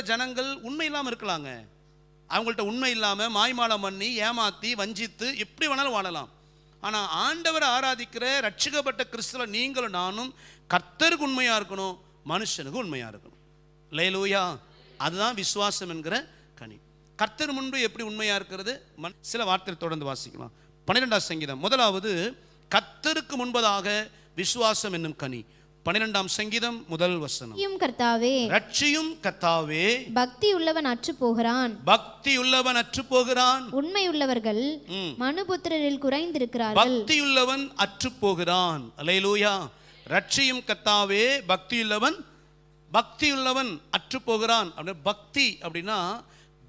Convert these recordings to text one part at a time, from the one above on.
ஜனங்கள் உண்மை இல்லாமல் இருக்கலாங்க. அவங்கள்ட்ட உண்மை இல்லாமல் மாய்மாலம் பண்ணி ஏமாத்தி வஞ்சித்து எப்படி வேணாலும் வாழலாம். ஆனால் ஆண்டவரை ஆராதிக்கிற ரட்சிக்கப்பட்ட கிறிஸ்துவ நீங்களும் நானும் கர்த்தருக்கு உண்மையாக இருக்கணும் மனுஷனுக்கு உண்மையாக இருக்கணும். லேலூயா அதுதான் விசுவாசம் என்கிற கனி. கர்த்தர் முன்பு எப்படி உண்மையாக இருக்கிறது? மன் சில வார்த்தை தொடர்ந்து வாசிக்கலாம். பன்னிரெண்டாம் சங்கீதம். முதலாவது கர்த்தருக்கு முன்பதாக விசுவாசம் என்னும் கனி. பன்னிரெண்டாம் சங்கீதம் முதல் வசனம். கர்த்தாவே. ரட்சியும் கத்தாவே பக்தி உள்ளவன் அற்று போகிறான். பக்தியுள்ளவன் அற்று போகிறான். உண்மையுள்ளவர்கள் ம். மனுபுத்திரரில் குறைந்திருக்கிறார்கள். பக்தியுள்ளவன் அற்று போகிறான். அலையலூயா ரட்சியும் கத்தாவே பக்தியுள்ளவன் பக்தியுள்ளவன் அற்று போகிறான். அப்படின்னு பக்தி அப்படின்னா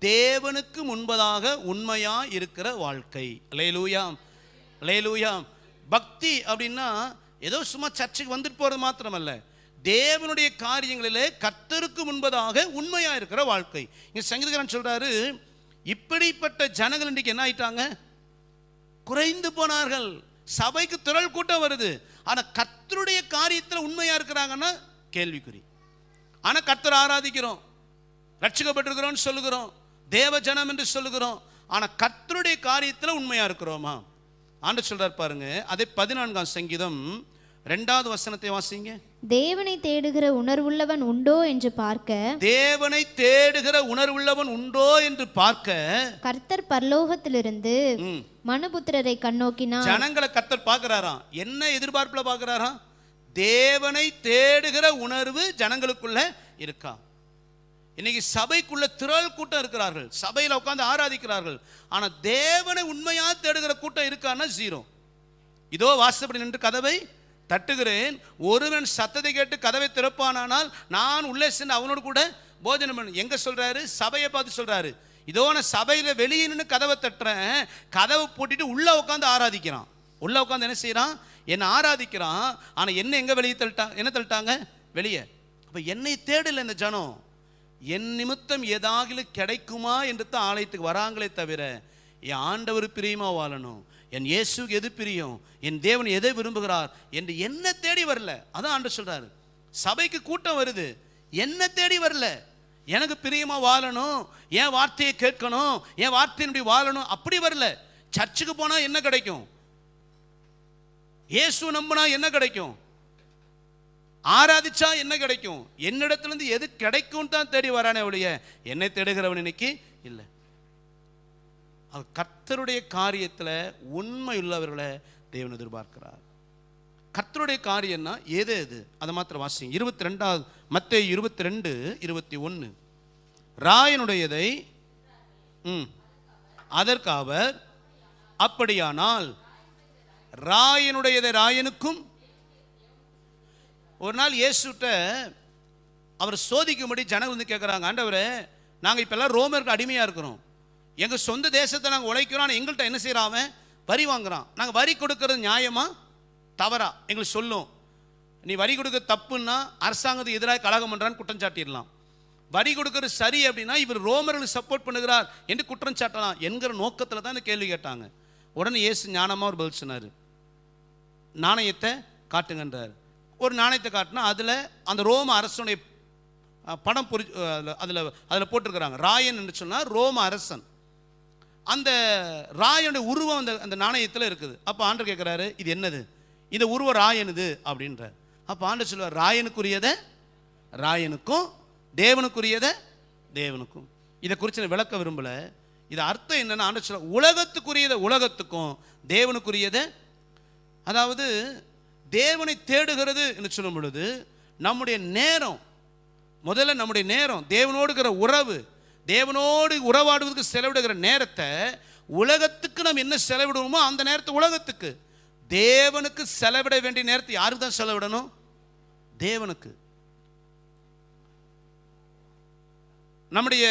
தேவனுக்கு முன்பதாக உண்மையா இருக்கிற வாழ்க்கை. அலையலூயா அலையலூயா பக்தி அப்படின்னா ஏதோ சும்மா சர்ச்சுக்கு வந்துட்டு போகிறது மாத்திரமல்ல. தேவனுடைய காரியங்களிலே கத்தருக்கு முன்பதாக உண்மையாக இருக்கிற வாழ்க்கை. இங்கே சங்கீதக்காரன் சொல்கிறாரு இப்படிப்பட்ட ஜனங்கள் இன்றைக்கு என்ன ஆயிட்டாங்க? குறைந்து போனார்கள். சபைக்கு திரள் கூட்டம் வருது. ஆனால் கத்தருடைய காரியத்தில் உண்மையாக இருக்கிறாங்கன்னா கேள்விக்குறி. ஆனால் கத்தர் ஆராதிக்கிறோம். ரட்சிக்கப்பட்டிருக்கிறோம்னு சொல்லுகிறோம். தேவ ஜனம் என்று சொல்லுகிறோம். ஆனால் கத்தருடைய காரியத்தில் உண்மையாக இருக்கிறோமா? ஆண்டு சொல்றார் பாருங்க அதே பதினான்காம் சங்கீதம் ரெண்டாவது வசனத்தை வாசிங்க. தேவனை தேடுகிற உணர்வுள்ளவன் உண்டோ என்று பார்க்க தேவனை தேடுகிற உணர்வுள்ளவன் உண்டோ என்று பார்க்க. கர்த்தர் பரலோகத்திலிருந்து மனுபுத்திரரை கண்ணோக்கினார். ஜனங்களை கத்தர் பார்க்கறாராம். என்ன எதிர்பார்ப்புல பார்க்கறாராம்? தேவனை தேடுகிற உணர்வு ஜனங்களுக்குள்ள இருக்கா. இன்னைக்கு சபைக்குள்ள திரள் கூட்டம் இருக்கிறார்கள். சபையில் உட்காந்து ஆராதிக்கிறார்கள். ஆனால் தேவனை உண்மையா தேடுகிற கூட்டம் இருக்கான்னா ஜீரோ இதோ வாசப்படி நின்று கதவை தட்டுகிறேன். ஒருவன் சத்தத்தை கேட்டு கதவை திறப்பானால் நான் உள்ளே சென்று அவனோடு கூட போஜனம் பண்ண. எங்க சொல்றாரு? சபையை பார்த்து சொல்றாரு. இதோ நான் சபையில் வெளியே நின்று கதவை தட்டுறேன். கதவை பூட்டிட்டு உள்ளே உட்காந்து ஆராதிக்கிறான். உள்ளே உட்காந்து என்ன செய்கிறான் என்னை ஆராதிக்கிறான். ஆனால் என்ன எங்கே வெளியே தள்ளிட்டான் என்ன தள்ளிட்டாங்க? வெளியே. அப்போ என்னை தேடல இந்த ஜனம். என் நிமித்தம் ஏதாகிலும் கிடைக்குமா என்று தான் ஆலயத்துக்கு வராங்களே தவிர என் ஆண்டவர் பிரியமா வாழணும் என் இயேசுக்கு எது பிரியம் என் தேவன் எதை விரும்புகிறார் என்று என்ன தேடி வரல. அதான் ஆண்டு சொல்கிறார் சபைக்கு கூட்டம் வருது. என்ன தேடி வரல. எனக்கு பிரியமா வாழணும் என் வார்த்தையை கேட்கணும் என் வார்த்தையினுடைய வாழணும் அப்படி வரல. சர்ச்சுக்கு போனால் என்ன கிடைக்கும்? இயேசு நம்பினா என்ன கிடைக்கும்? ஆராதிச்சா என்ன கிடைக்கும்? என்னிடத்துலேருந்து எது கிடைக்கும் தான் தேடி வரானே ஒழிய என்னை தேடுகிறவன் இன்னைக்கு இல்லை. அது கர்த்தருடைய காரியத்தில் உண்மை உள்ளவர்களை தேவன் எதிர்பார்க்கிறார். கர்த்தருடைய காரியம்னா எது எது அதை மாத்திரம் வாசிங்க. இருபத்தி ரெண்டாவது மத்திய இருபத்தி ரெண்டு இருபத்தி ஒன்று ராயனுடையதை ம் அதற்கு அவர் அப்படியானால் ராயனுடையதை ராயனுக்கும் ஒரு நாள் இயேசுட்ட அவர் சோதிக்கும்படி ஜனங்கள் வந்து கேட்குறாங்க ஆண்டவர் நாங்கள் இப்போ எல்லாம் ரோமருக்கு அடிமையாக இருக்கிறோம். எங்கள் சொந்த தேசத்தை நாங்கள் உழைக்கிறோம் ஆனால் எங்கள்கிட்ட என்ன செய்கிறான் வரி வாங்குறான். நாங்கள் வரி கொடுக்கறது நியாயமா? தவறா? எங்களுக்கு சொல்லும். நீ வரி கொடுக்க தப்புன்னா அரசாங்கத்துக்கு எதிராக கழகம் பண்ணுறான்னு குற்றம் சாட்டிடலாம். வரி கொடுக்கறது சரி அப்படின்னா இவர் ரோமர்களுக்கு சப்போர்ட் பண்ணுகிறார் என்று குற்றம் சாட்டலாம் என்கிற நோக்கத்தில் தான் இந்த கேள்வி கேட்டாங்க. உடனே இயேசு ஞானமாக ஒரு பதில் சொன்னார். நாணயத்தை காட்டுங்கன்றார். ஒரு நாணயத்தை காட்டினா அதில் அந்த ரோம அரசனுடைய படம் பொறி அதில் அதில் போட்டிருக்கிறாங்க. ராயன் என்று சொன்னால் ரோம அரசன். அந்த ராயனுடைய உருவம் அந்த அந்த நாணயத்தில் இருக்குது. அப்போ ஆண்டர் கேட்குறாரு இது என்னது? இந்த உருவம் ராயனுது? அப்படின்றார் அப்போ ஆண்டர் சொல்லுவார் ராயனுக்குரியதை ராயனுக்கும் தேவனுக்குரியதை தேவனுக்கும். இதை குறித்து நான் விளக்க விரும்பலை. இது அர்த்தம் என்னென்னா ஆண்டர் சொல்ல உலகத்துக்குரியதை உலகத்துக்கும் தேவனுக்குரியதை அதாவது தேவனை தேடுகிறது என்று சொல்லும் பொழுது நம்முடைய நேரம் முதல்ல நம்முடைய நேரம் தேவனோடு இருக்கிற உறவு தேவனோடு உறவாடுவதற்கு செலவிடுகிற நேரத்தை உலகத்துக்கு நம்ம என்ன செலவிடுவோமோ அந்த நேரத்தை உலகத்துக்கு. தேவனுக்கு செலவிட வேண்டிய நேரத்தை யாருக்கு தான் செலவிடணும்? தேவனுக்கு. நம்முடைய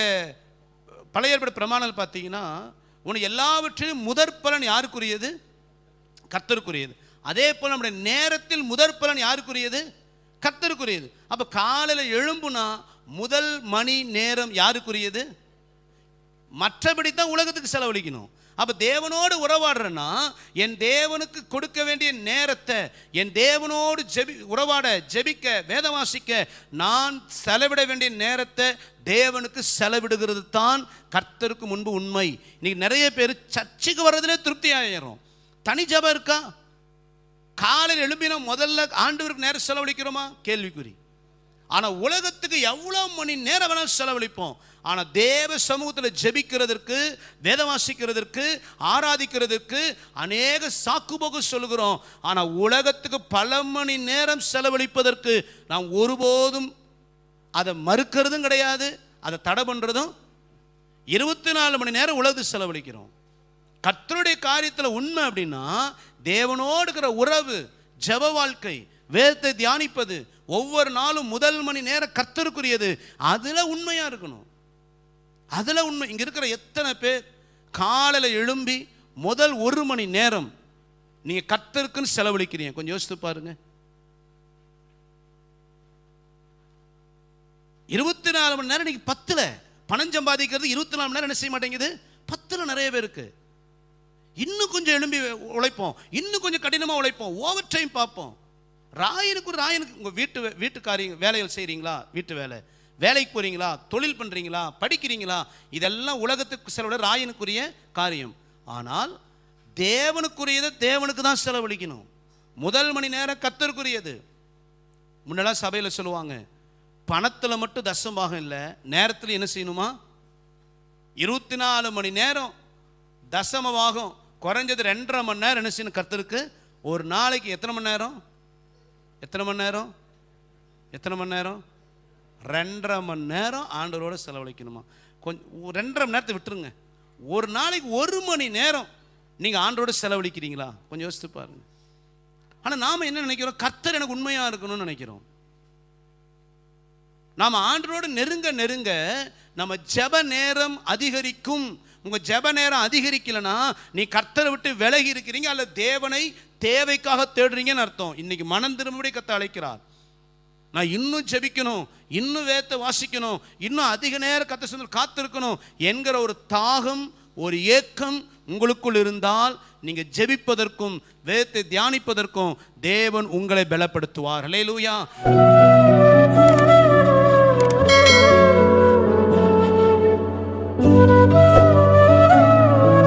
பழைய ஏற்பட பிரமாணம் பார்த்தீங்கன்னா உனக்கு எல்லாவற்றிலும் முதற் பலன் யாருக்குரியது? கர்த்தருக்குரியது. அதே போல் நம்முடைய நேரத்தில் முதற் பலன் யாருக்குரியது? கர்த்தருக்குரியது. அப்போ காலையில் எழும்புனா முதல் மணி நேரம் யாருக்குரியது? மற்றபடி தான் உலகத்துக்கு செலவழிக்கணும். அப்போ தேவனோடு உறவாடுறேன்னா என் தேவனுக்கு கொடுக்க வேண்டிய நேரத்தை என் தேவனோடு ஜெபி உறவாட ஜெபிக்க வேதவாசிக்க நான் செலவிட வேண்டிய நேரத்தை தேவனுக்கு செலவிடுகிறது தான் கர்த்தருக்கு முன்பு உண்மை. இன்னைக்கு நிறைய பேர் சர்ச்சுக்கு வர்றதுலே திருப்தி ஆயிடும் தனி ஜபம் இருக்கா? காலையில் எழும்பினா முதல்ல ஆண்டவருக்கு நேரம் செலவழிக்கிறோமா? கேள்விக்குறி. ஆனால் உலகத்துக்கு எவ்வளோ மணி நேரம் வேணாலும் செலவழிப்போம். ஆனால் தேவ சமூகத்தில் ஜெபிக்கிறதற்கு வேத வாசிக்கிறதற்கு ஆராதிக்கிறதுக்கு அநேக சாக்குபோக்கு சொல்கிறோம் ஆனால் உலகத்துக்கு பல மணி நேரம் செலவழிப்பதற்கு நாம் ஒருபோதும் அதை மறுக்கிறதும் கிடையாது அதை தடை பண்ணுறதும் இருபத்தி நாலு மணி நேரம் உலகத்துக்கு செலவழிக்கிறோம். கத்தருடைய காரியத்தில் உண்மை அப்படின்னா தேவனோடு இருக்கிற உறவு ஜப வாழ்க்கை வேதத்தை தியானிப்பது ஒவ்வொரு நாளும் முதல் மணி நேரம் கர்த்தருக்குரியது. அதில் உண்மையாக இருக்கணும். அதில் உண்மை இங்கே இருக்கிற எத்தனை பேர் காலையில் எழும்பி முதல் ஒரு மணி நேரம் நீங்கள் கர்த்தருக்குன்னு செலவழிக்கிறீங்க. கொஞ்சம் யோசித்து பாருங்க. இருபத்தி நாலு மணி நேரம் இன்னைக்கு பத்தில் பணம் சம்பாதிக்கிறது இருபத்தி நாலு மணி நேரம் என்ன செய்ய மாட்டேங்குது? பத்தில் நிறைய பேருக்கு. இன்னும் கொஞ்சம் எழும்பி உழைப்போம். இன்னும் கொஞ்சம் கடினமாக உழைப்போம். ஓவர் டைம் பார்ப்போம். ராயனுக்கு ஒரு ராயனுக்கு உங்கள் வீட்டு வீட்டு காரியம் வேலைகள் செய்கிறீங்களா வீட்டு வேலை. வேலைக்கு போகிறீங்களா தொழில் பண்ணுறீங்களா படிக்கிறீங்களா? இதெல்லாம் உலகத்துக்கு செலவிட ராயனுக்குரிய காரியம். ஆனால் தேவனுக்குரியதை தேவனுக்கு தான் செலவழிக்கணும். முதல் மணி நேரம் கத்தருக்குரியது முன்னெல்லாம் சபையில் சொல்லுவாங்க பணத்தில் மட்டும் தசம்பாகம் இல்லை. நேரத்தில் என்ன செய்யணுமா? இருபத்தி நாலு மணி நேரம் தசமமாகும் குறைஞ்சது ரெண்டரை மணி நேரம் என்ன செய்யணும்? கர்த்தருக்கு ஒரு நாளைக்கு எத்தனை மணி நேரம்? எத்தனை மணி நேரம்? எத்தனை மணி நேரம்? ரெண்டரை மணி நேரம் ஆண்டவரோட செலவழிக்கணுமா? கொஞ்சம் ரெண்டரை மணி நேரத்தை விட்டுருங்க. ஒரு நாளைக்கு ஒரு மணி நேரம் நீங்கள் ஆண்டோடு செலவழிக்கிறீங்களா? கொஞ்சம் யோசித்து பாருங்க. ஆனால் நாம் என்ன நினைக்கிறோம்? கர்த்தர் எனக்கு உண்மையாக இருக்கணும்னு நினைக்கிறோம். நாம் ஆண்டரோடு நெருங்க நெருங்க நம்ம ஜெப நேரம் அதிகரிக்கும். உங்கள் ஜெப நேரம் அதிகரிக்கலைன்னா நீ கர்த்தரை விட்டு விலகி இருக்கிறீங்க அல்ல தேவனை தேவைக்காக தேடுறீங்கன்னு அர்த்தம். இன்னைக்கு மனம் திரும்படி கத்த அழைக்கிறார். நான் இன்னும் ஜெபிக்கணும் இன்னும் வேதத்தை வாசிக்கணும் இன்னும் அதிக நேரம் கத்த சொந்த காத்திருக்கணும் என்கிற ஒரு தாகம் ஒரு ஏக்கம் உங்களுக்குள் இருந்தால் நீங்கள் ஜெபிப்பதற்கும் வேத்தை தியானிப்பதற்கும் தேவன் உங்களை பலப்படுத்துவார். லூயா